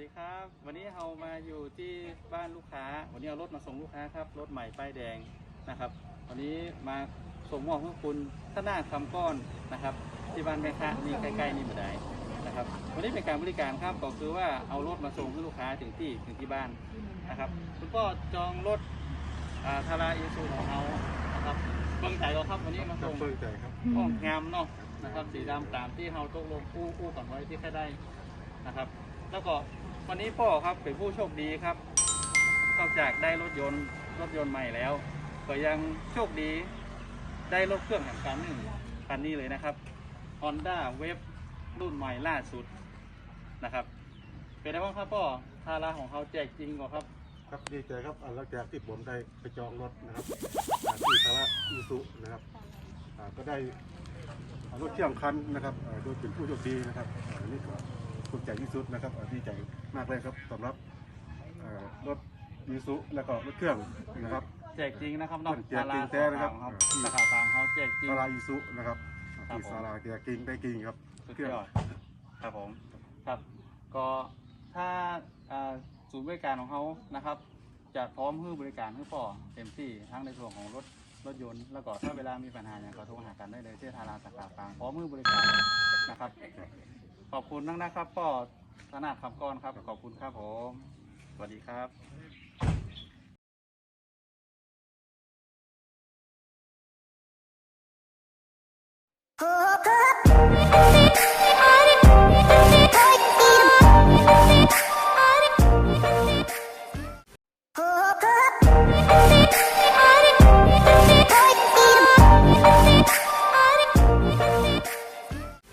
ดีครับ วันนี้เรามาอยู่ที่บ้านลูกค้า วันนี้เอารถมาส่งลูกค้าครับ รถใหม่ป้ายแดงนะครับ วันนี้มาส่งมอบให้คุณท่านาคำก้อนนะครับ ที่บ้านแม่ค้านี่ใกล้ๆนี่มาได้นะครับ วันนี้เป็นการบริการครับ ก็คือว่าเอารถมาส่งให้ลูกค้าถึงที่ถึงที่บ้านนะครับ คุณก็จองรถอ่าทาราอิซูของเรานะครับเบิ่งใจเราครับวันนี้มาครัส่บงเพิ่งใจครับห้องงามเนาะนะครับ สีดำตามที่เราตกลงคู่คู่กันไว้ที่แค่ได้นะครับ แล้วก็ วันนี้พ่อครับเป็นผู้โชคดีครับนอกจากได้รถยนต์รถยนต์ใหม่แล้ว ก็ยังโชคดี ได้รถเครื่องแห่งการหนึ่งคันนี้เลยนะครับ Honda w a v รุ่นใหม่ล่าสุดนะครับ เป็นไงบ้างครับพ่อทาราของเขาแจกจริงกว่าครับ ครับดีใจครับอ่าหลังจากที่ผมได้ไปจองรถนะครับอ่าที่สาระอีสุนะครับอ่าก็ได้อ่ารถเที่ยงคันนะครับอ่าโดยเป็นผู้โชคดีนะครับอ่าอันนี้ก็ ภูมิใจที่สุดนะครับอ่าดีใจมากเลยครับสำหรับอ่ารถอีสุแล้วก็รถเครื่องนะครับแจกจริงนะครับเนาะแจกจริงแท้นะครับสาขาทางเขาแจกจริงสาราอีสุนะครับครับที่ผมสาราเกียร์กิงได้กิงครับสุดเครื่องยอดครับผมครับก็ถ้าอ่าศูนย์บริการของเขานะครับจะพร้อมให้บริการให้พ่อเต็มที่ทั้งในส่วนของรถรถยนต์แล้วก็ถ้าเวลามีปัญหาอย่างก็โทรหากันได้เลยที่ทาราสาขาฟางพร้อมให้บริการนะครับ ขอบคุณนักนะครับพ่อธนาคำก้อนครับ ขอบคุณครับผม สวัสดีครับ Oh,